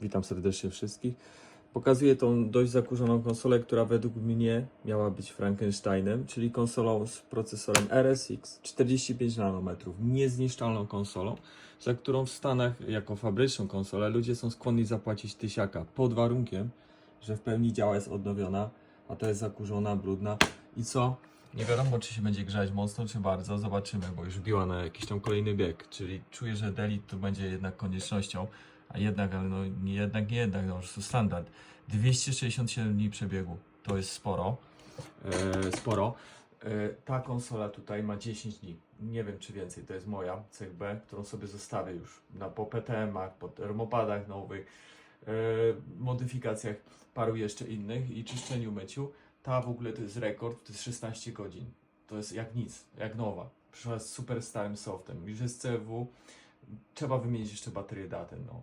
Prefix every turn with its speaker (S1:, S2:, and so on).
S1: Witam serdecznie wszystkich. Pokazuję tą dość zakurzoną konsolę, która według mnie miała być Frankensteinem, czyli konsolą z procesorem RSX 45 nanometrów, niezniszczalną konsolą, za którą w Stanach jako fabryczną konsolę ludzie są skłonni zapłacić tysiaka, pod warunkiem, że w pełni działa, jest odnowiona, a to jest zakurzona, brudna i co? Nie wiadomo, czy się będzie grzać mocno, czy bardzo. Zobaczymy, bo już biła na jakiś tam kolejny bieg. Czyli czuję, że Delit to będzie jednak koniecznością. A jednak, ale no jednak, jednak, no to standard. 267 dni przebiegu. To jest sporo. E, sporo. E, ta konsola tutaj ma 10 dni. Nie wiem, czy więcej. To jest moja CB, którą sobie zostawię już na, po PTM-ach, po termopadach nowych, e, modyfikacjach paru jeszcze innych i czyszczeniu, myciu. Ta w ogóle to jest rekord, to jest 16 godzin. To jest jak nic, jak nowa. Przyszła z super starym softem. Już jest CW. Trzeba wymienić jeszcze baterię datem, no.